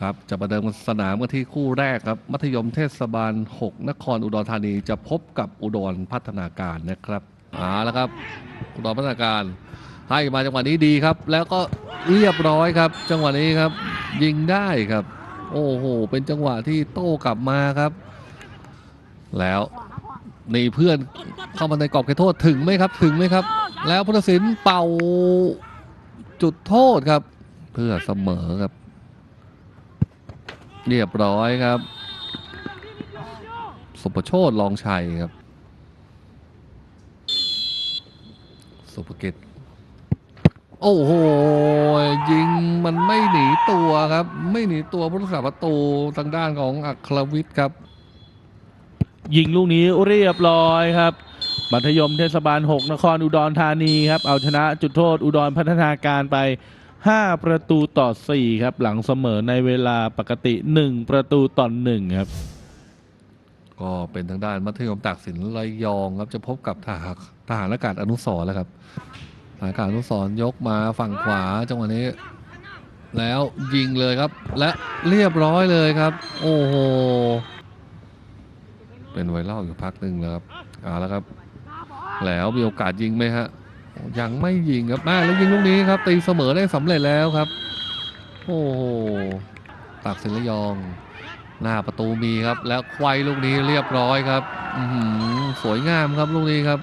ครับจะประเดิมสนามกันที่คู่แรกครับ มัธยมเทศบาล 6 นครอุดรธานีจะพบกับอุดรพัฒนาการนะครับเอาละครับ อุดรพัฒนาการ ให้มาจังหวะนี้ดีครับ แล้วก็เรียบร้อยครับ จังหวะนี้ครับ ยิงได้ครับ โอ้โห เป็นจังหวะที่โต้กลับมาครับ แล้วนี่เพื่อนเข้ามาในกรอบเขตโทษถึงไหมครับ ถึงไหมครับ แล้วพุทธศิลป์เป่าจุดโทษครับ เพื่อเสมอครับ เรียบร้อยครับ สุปโชตลองชัยครับ สุภกิจโอ้โห ยิงมันไม่หนีตัวครับ ไม่หนีตัวผู้รักษาประตูทางด้านของอัครวิทย์ครับ ยิงลูกนี้เรียบร้อยครับมัธยมเทศบาล 6 นครอุดรธานีครับ เอาชนะจุดโทษอุดรพัฒนาการไป 5 ประตูต่อ 4 ครับ หลังเสมอในเวลาปกติ 1 ประตูต่อ1ครับ ก็เป็นทางด้านมัธยมตากสินระยองครับจะพบกับทหารทหารอากาศอนุสรแล้วครับทหารอากาศอนุสรยกมาฝั่งขวาจังหวะนี้ แล้วยิงเลยครับ และเรียบร้อยเลยครับ โอ้โหเป็นไวรัลอยู่พักหนึ่งแล้วครับเอาแล้วครับ แล้วมีโอกาสยิงไหมฮะ ยังไม่ยิงครับมาแล้วยิงลูกนี้ครับ ตีเสมอได้สำเร็จแล้วครับ โอ้โหตากสินระยอง หน้าประตูมีครับ แล้วควายลูกนี้เรียบร้อยครับอือหือสวยงามครับลูกนี้ครับ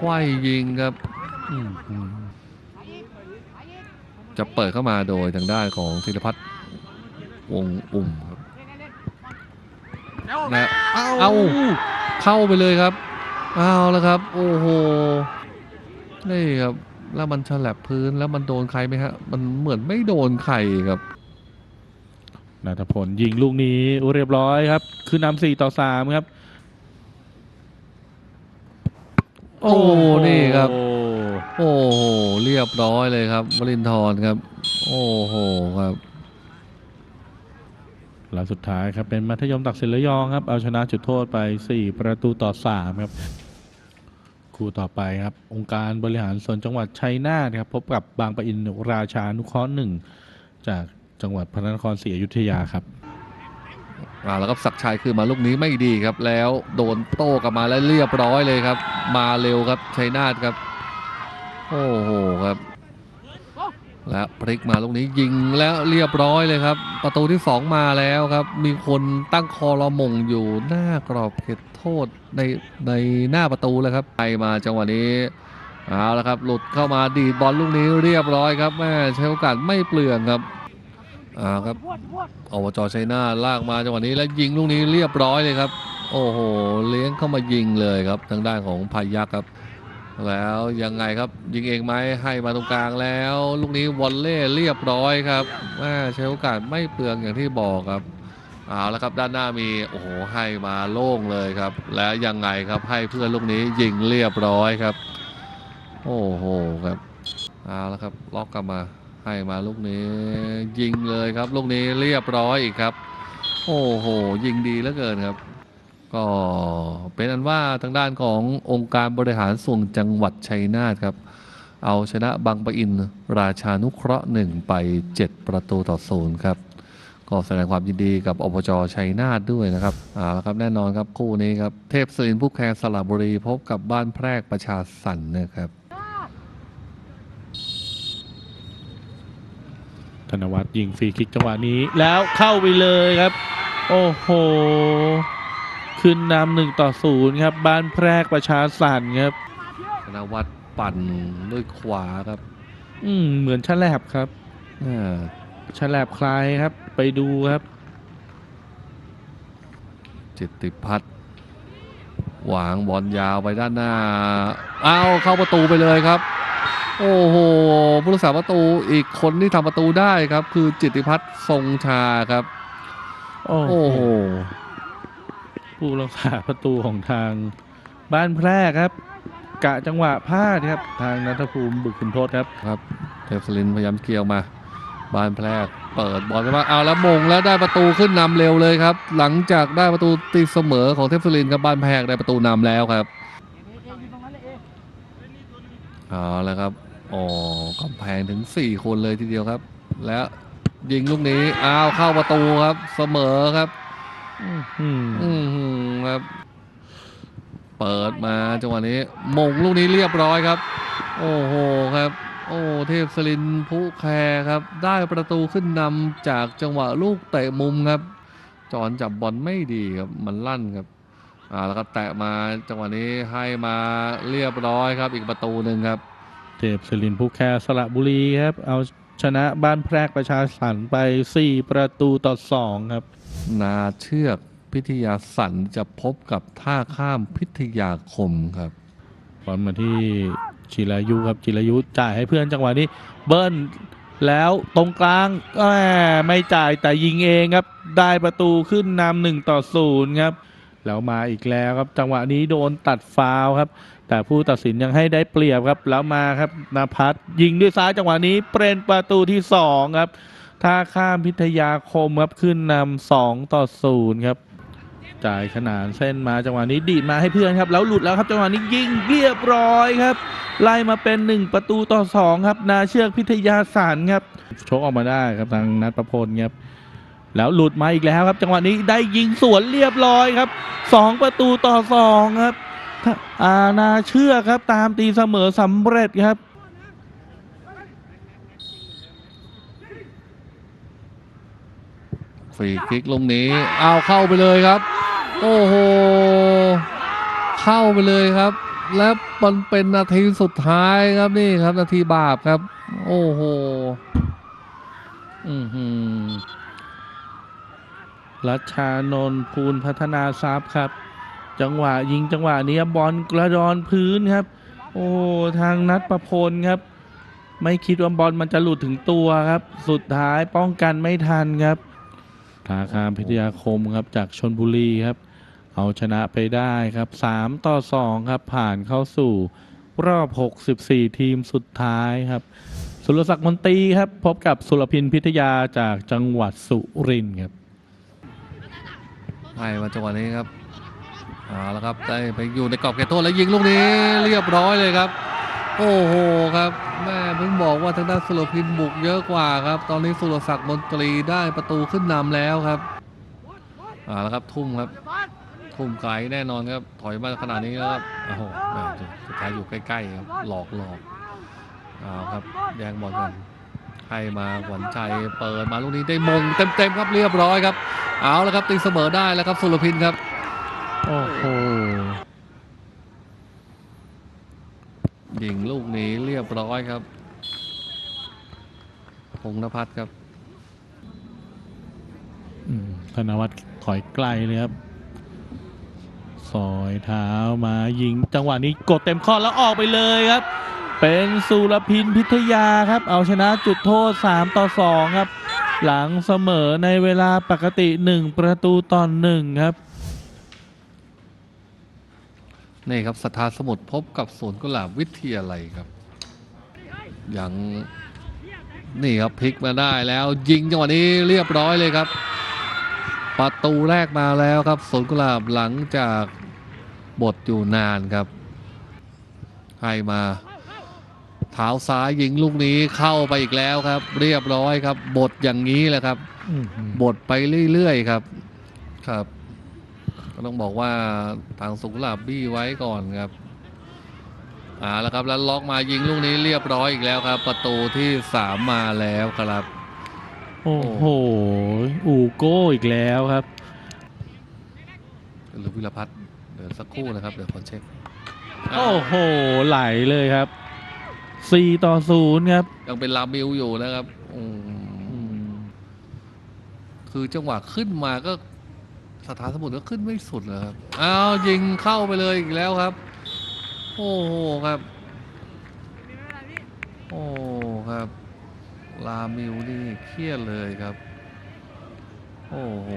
ควายยิงครับอื้อหือจะเปิดเข้ามาโดยทางด้านของธีรพัฒน์วงศ์อุ่มครับนะเอาเข้าไปเลยครับ เอาแล้วครับ โอ้โห นี่ครับ แล้วมันฉลับพื้นแล้วมันโดนใครไหมฮะ มันเหมือนไม่โดนใครครับนัทพลยิงลูกนี้เรียบร้อยครับ คือนำ4ต่อ3ครับ โอ้นี่ครับโอ้โอ้โหเรียบร้อยเลยครับวลินทร์ครับ โอ้โหครับแล้วสุดท้ายครับเป็นมัธยมตักสินระยองครับ เอาชนะจุดโทษไป 4 ประตูต่อ 3 ครับ คู่ต่อไปครับ องค์การบริหารส่วนจังหวัดชัยนาทครับพบกับบางปะอินราชานุเคราะห์หนึ่งจากจังหวัดพระนครศรีอยุธยาครับอ่าแล้วก็ศักชัยคือมาลูกนี้ไม่ดีครับ แล้วโดนโต้กลับมาแล้วเรียบร้อยเลยครับ มาเร็วครับชัยนาทครับ โอ้โหครับ และพลิกมาลูกนี้ยิงแล้วเรียบร้อยเลยครับ ประตูที่สองมาแล้วครับ มีคนตั้งคอรอมงอยู่หน้ากรอบเขตโทษในในหน้าประตูเลยครับไปมาจังหวะนี้เอาละครับ หลุดเข้ามาดีดบอลลูกนี้เรียบร้อยครับแม่ใช้โอกาสไม่เปลืองครับอ่าครับอบจชัยนาลากมาจังหวะนี้แล้วยิงลูกนี้เรียบร้อยเลยครับ โอ้โห เลี้ยงเข้ามายิงเลยครับทางด้านของพายักครับ แล้วยังไงครับยิงเองไหมให้มาตรงกลางแล้ว ลูกนี้วอลเล่เรียบร้อยครับใช้โอกาสไม่เปลืองอย่างที่บอกครับเอาแล้วครับด้านหน้ามีโอ้โหให้มาโล่งเลยครับ แล้วยังไงครับให้เพื่อนลูกนี้ยิงเรียบร้อยครับ โอ้โหครับเอาแล้วครับล็อกกลับมาให้มาลูกนี้ ยิงเลยครับลูกนี้เรียบร้อยอีกครับ โอ้โห ยิงดีเหลือเกินครับ ก็เป็นอันว่าทางด้านขององค์การบริหารส่วนจังหวัดชัยนาทครับ เอาชนะบางปะอินราชานุเคราะห์หนึ่งไป 7 ประตูต่อศูนย์ครับ ก็แสดงความยินดีกับอบจชัยนาทด้วยนะครับเอาละครับแน่นอนครับคู่นี้ครับ เทพศิรินทร์ผู้แคนสระบุรีพบกับบ้านแพรกประชาสันนะครับธนวัฒน์ยิงฟรีคิกจังหวะนี้แล้วเข้าไปเลยครับ โอ้โห ขึ้นนำหนึ่งต่อศูนย์ครับ บ้านแพรกประชาสันครับธนวัฒน์ปั่นด้วยขวาครับ อืมเหมือนฉลบครับอ่าฉลบคลายครับ ไปดูครับ จิตติพัฒน์หวางบอลยาวไปด้านหน้า เอาเข้าประตูไปเลยครับ โอ้โหผู้รักษาประตูอีกคนที่ทำประตูได้ครับ คือจิตติพัฒน์ทรงชาครับ โอ้โอ้โห ผู้รักษาประตูของทางบ้านแพรกครับ กะจังหวะพลาดครับ ทางนัทภูมิบุกขุนทศครับครับเทพสลินพยายามเกี่ยวมาบ้านแพรกเปิดบอลไปว่าเอาแล้วมงแล้วได้ประตูขึ้นนำเร็วเลยครับ หลังจากได้ประตูตีเสมอของเทพสลินครับบ้านแพรกได้ประตูนำแล้วครับเอาแล้วครับอ๋อกำแพงถึง 4 คนเลยทีเดียวครับ แล้วยิงลูกนี้อ้าวเข้าประตูครับเสมอครับ อืมอือหือครับ เปิดมาจังหวะนี้มงลูกนี้เรียบร้อยครับ โอ้โหครับ โอ้เทพสลินผู้แคร์ครับ ได้ประตูขึ้นนำจากจังหวะลูกเตะมุมครับ จอนจับบอลไม่ดีครับมันลั่นครับอ่าแล้วก็แตะมาจังหวะนี้ให้มาเรียบร้อยครับ อีกประตูหนึ่งครับ เทพศิรินผู้แคร์สระบุรีครับ เอาชนะบ้านแพรกประชาสันไป 4 ประตูต่อ 2 ครับ นาเชือกพิทยาสันจะพบกับท่าข้ามพิทยาคมครับบอลมาที่จิรายุครับจิรายุจ่ายให้เพื่อนจังหวะนี้ เบิ้ลแล้วตรงกลางแหมไม่จ่ายแต่ยิงเองครับ ได้ประตูขึ้นนำหนึ่งต่อศูนย์ครับ แล้วมาอีกแล้วครับ จังหวะนี้โดนตัดฟาวครับ แต่ผู้ตัดสินยังให้ได้เปรียบครับ แล้วมาครับนภัสยิงด้วยซ้ายจังหวะนี้เป็นประตูที่สองครับ ท่าข้ามพิทยาคมครับขึ้นนำสองต่อศูนย์ครับจ่ายขนานเส้นมาจังหวะนี้ดีดมาให้เพื่อนครับ แล้วหลุดแล้วครับจังหวะนี้ยิงเรียบร้อยครับ ไล่มาเป็น 1 ประตูต่อ 2 ครับ นาเชือกพิทยาสารครับชกออกมาได้ครับทางนัทประพลครับแล้วหลุดมาอีกแล้วครับ จังหวะนี้ได้ยิงสวนเรียบร้อยครับ 2 ประตูต่อ 2 ครับอานาเชือกครับตามตีเสมอสำเร็จครับ ฟรีคิกลูกนี้เอาเข้าไปเลยครับ โอ้โห เข้าไปเลยครับ และมันเป็นนาทีสุดท้ายครับนี่ครับ นาทีบาปครับ โอ้โห อือหือรัชชานนท์ภูลพัฒนาทรัพย์ครับ จังหวะยิงจังหวะนี้บอลกระดอนพื้นครับ โอ้ทางนัดประพลครับ ไม่คิดว่าบอลมันจะหลุดถึงตัวครับ สุดท้ายป้องกันไม่ทันครับ ทาคามพิทยาคมครับจากชนบุรีครับ เอาชนะไปได้ครับ 3 ต่อ 2 ครับ ผ่านเข้าสู่รอบ 64 ทีมสุดท้ายครับ สุรศักดิ์มนตรีครับ พบกับสุรพินพิทยาจากจังหวัดสุรินทร์ครับให้มาจังหวะนี้ครับเอาแล้วครับได้ไปอยู่ในกรอบเขตโทษแล้วยิงลูกนี้เรียบร้อยเลยครับ โอ้โหครับแม่เพิ่งบอกว่าทางด้านสุรพินบุกเยอะกว่าครับ ตอนนี้สุรศักดิ์มนตรีได้ประตูขึ้นนำแล้วครับเอาแล้วครับทุ่มครับ ทุ่มไกลแน่นอนครับ ถอยมาขนาดนี้แล้วครับโอ้โหแม่สุดท้ายอยู่ใกล้ๆครับ หลอกหลอกเอาครับแย่งบอลกันให้มาหวันใจเปิดมาลูกนี้ได้มงเต็มๆครับเรียบร้อยครับ เอาแล้วครับตีเสมอได้แล้วครับสุรพินครับ โอ้โห ยิงลูกนี้เรียบร้อยครับพงนภัทรครับธนวัฒน์ถอยไกลเลยครับ สอยเท้ามายิง จังหวะนี้กดเต็มข้อแล้วออกไปเลยครับ เป็นสุรพินพิทยาครับ เอาชนะจุดโทษ 3 ต่อ 2 ครับ หลังเสมอในเวลาปกติ 1 ประตูต่อ1ครับ นี่ครับสถานสมุทรพบกับสวนกุหลาบวิทยาลัยครับยังนี่ครับพลิกมาได้แล้ว ยิงจังหวะนี้เรียบร้อยเลยครับ ประตูแรกมาแล้วครับสวนกุหลาบหลังจากบทอยู่นานครับ ให้มาเท้าซ้ายยิงลูกนี้เข้าไปอีกแล้วครับ เรียบร้อยครับ บทอย่างนี้แหละครับ บทไปเรื่อยๆครับครับ ก็ต้องบอกว่าทางสุกุหลาบบี้ไว้ก่อนครับอ่าแล้วครับแล้วล็อกมายิงลูกนี้เรียบร้อยอีกแล้วครับ ประตูที่สามมาแล้วครับ โอ้โหอูโก้อีกแล้วครับหรือวิรพัฒน์เดี๋ยวสักครู่นะครับ เดี๋ยวขอเช็คโอ้โหไหลเลยครับ4ต่อ0ครับ ยังเป็นลาบิลอยู่นะครับอืมคือจังหวะขึ้นมาก็ สถานสมุทรก็ขึ้นไม่สุดเลยครับอ้าวยิงเข้าไปเลยอีกแล้วครับ โอ้โหครับ โอ้ครับ ลามิวนี่เครียดเลยครับ โอ้โห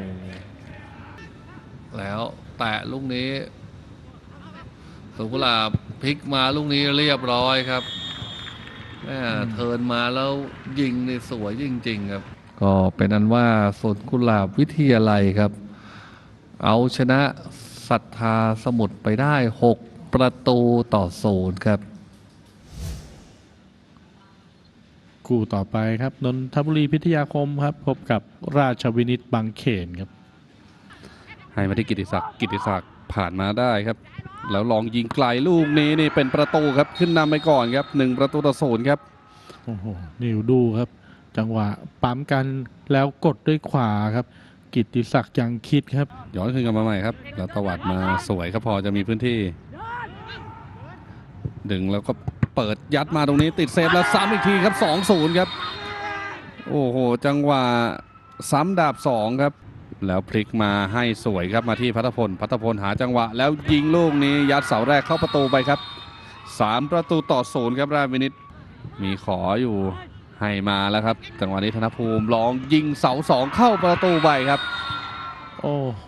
แล้วแตะลูกนี้สุกุหลาบพลิกมาลูกนี้เรียบร้อยครับแม่เทิร์นมาแล้วยิงในสวยจริง ๆ ครับ ก็เป็นอันว่าสวนกุหลาบวิทยาลัยครับ เอาชนะศรัทธาสมุทรไปได้ 6 ประตูต่อศูนย์ครับคคู่ต่อไปครับนนทบุรีพิทยาคมครับ พบกับราชวินิตบางเขนครับ ให้มาที่กิติศักดิ์กิติศักดิ์ผ่านมาได้ครับ แล้วลองยิงไกลลูกนี้นี่เป็นประตูครับขึ้นนำไปก่อนครับหนึ่งประตูต่อศูนย์ครับโอ้โหนิวดูครับ จังหวะปั๊มกันแล้วกดด้วยขวาครับ กิติศักดิ์ยังคิดครับ ย้อนขึ้นกันมาใหม่ครับ แล้วตวัดมาสวยครับพอจะมีพื้นที่ ดึงแล้วก็เปิดยัดมาตรงนี้ติดเซฟแล้วซ้ำอีกทีครับ 2-0 ครับ โอ้โห จังหวะซ้ำดาบ 2 ครับ แล้วพลิกมาให้สวยครับมาที่พัทพล พัทพลหาจังหวะ แล้วยิงลูกนี้ยัดเสาแรกเข้าประตูไปครับ 3 ประตูต่อศูนย์ครับราชวินิตมีขออยู่ ให้มาแล้วครับจังหวะนี้ธนภูมิลองยิงเสาสองเข้าประตูไปครับ โอ้โห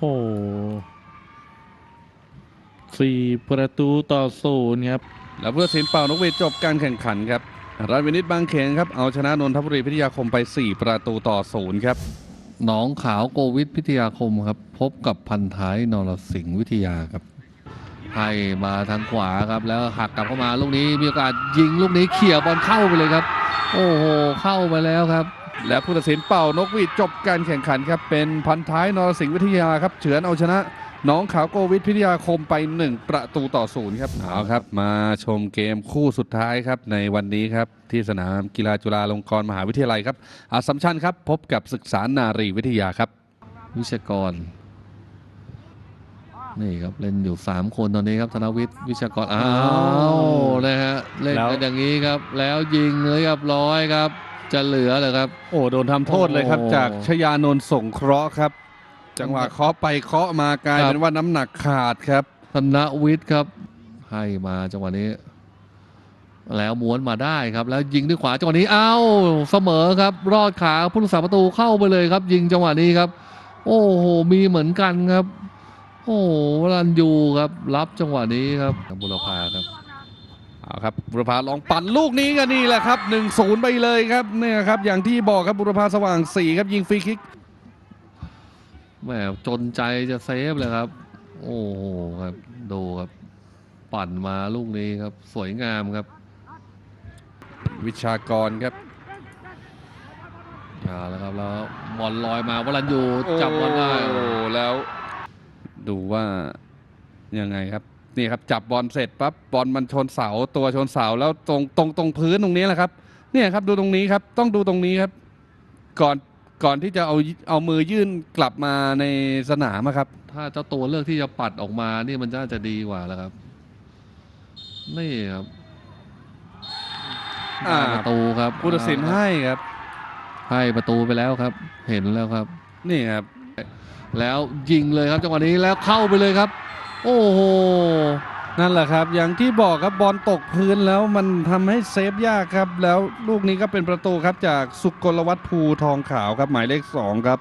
สี่ประตูต่อศูนย์ครับแล้วผู้ตัดสินเป่านกหวีดจบการแข่งขันครับราชวินิตบางเขนครับเอาชนะนนทบุรีพิทยาคมไป 4 ประตูต่อศูนย์ครับหนองขาวโกวิทพิทยาคมครับ พบกับพันท้ายนรสิงห์วิทยาครับให้มาทางขวาครับแล้วหักกลับเข้ามาลูกนี้มีโอกาสยิงลูกนี้เขี่ยบอลเข้าไปเลยครับ โอ้โหเข้าไปแล้วครับ และผู้ตัดสินเป่านกหวีดจบการแข่งขันครับ เป็นพันท้ายนรสิงห์วิทยาครับ เฉือนเอาชนะหน้องขาวโกวิทพิทยาคมไป 1 ประตูต่อศูนย์ครับเอาครับ มาชมเกมคู่สุดท้ายครับในวันนี้ครับ ที่สนามกีฬาจุฬาลงกรณ์มหาวิทยาลัยครับอาสสัมชัญครับ พบกับศึกษานารีวิทยาครับ วิชากร นี่ครับเล่นอยู่ 3 คนตอนนี้ครับธนวิทย์วิชากรอ้าวนะฮะเล่นกันอย่างนี้ครับ แล้วยิงเลยครับร้อยครับ จะเหลือเลยครับ โอ้โดนทำโทษเลยครับโอ้จากชยานนท์สงเคราะห์ครับ จังหวะเคาะไปเคาะมากลายครับเป็นว่าน้ำหนักขาดครับธนวิทย์ครับให้มาจังหวะนี้ แล้วม้วนมาได้ครับ แล้วยิงด้วยขวาจังหวะนี้เอ้าเสมอครับ รอดขาผู้รักษาประตูเข้าไปเลยครับ ยิงจังหวะนี้ครับ โอ้โหมีเหมือนกันครับ โอ้โหวรันยูครับ รับจังหวะนี้ครับบุรพาครับเอาครับบุรพาลองปั่นลูกนี้กันนี่แหละครับ1นศูนย์ไปเลยครับเนี่ยครับอย่างที่บอกครับบุรพาสว่าง4ครับยิงฟรีคิกแหมจนใจจะเซฟเลยครับ โอ้โหครับดูครับ ปั่นมาลูกนี้ครับ สวยงามครับ วิชากรครับเอาแล้วครับแล้วบอลลอยมาวรันยูจับบอลได้โอ้แล้ว ดูว่ายังไงครับนี่ครับจับบอลเสร็จปั๊บบอลมันชนเสาตัวชนเสาแล้วตรงตรงตรงพื้นตรงนี้แหละครับ เนี่ยครับดูตรงนี้ครับต้องดูตรงนี้ครับ ก่อนก่อนที่จะเอาเอามือยื่นกลับมาในสนามอะครับ ถ้าเจ้าตัวเลือกที่จะปัดออกมานี่มันน่าจะดีกว่าแล้วครับ นี่ครับอ่าได้ประตูครับผู้ตัดสินให้ครับ ให้ประตูไปแล้วครับ เห็นแล้วครับ นี่ครับ แล้วยิงเลยครับจังหวะนี้แล้วเข้าไปเลยครับ โอ้โหนั่นแหละครับ อย่างที่บอกครับบอลตกพื้นแล้วมันทำให้เซฟยากครับ แล้วลูกนี้ก็เป็นประตูครับจากสุกลวัฒน์ภูทองขาวครับหมายเลขสองครับ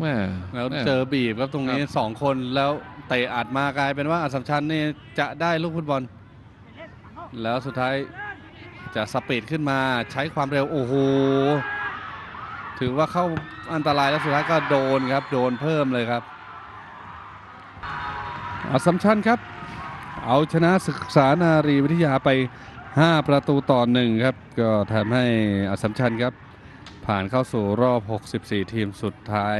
แม่แล้วม่เจอบีบครับตรงนี้ครับสองคนแล้วเตะอัดมากลายเป็นว่าอัศมชัญนี่จะได้ลูกฟุตบอล แล้วสุดท้ายจะสปีดขึ้นมาใช้ความเร็วโอ้โห ถือว่าเข้าอันตรายแล้วสุดท้ายก็โดนครับ โดนเพิ่มเลยครับอัศมชันครับ เอาชนะศึกษานารีวิทยาไป 5 ประตูต่อหนึ่งครับ ก็ทำให้อัศมชันครับ ผ่านเข้าสู่รอบ 64 ทีมสุดท้าย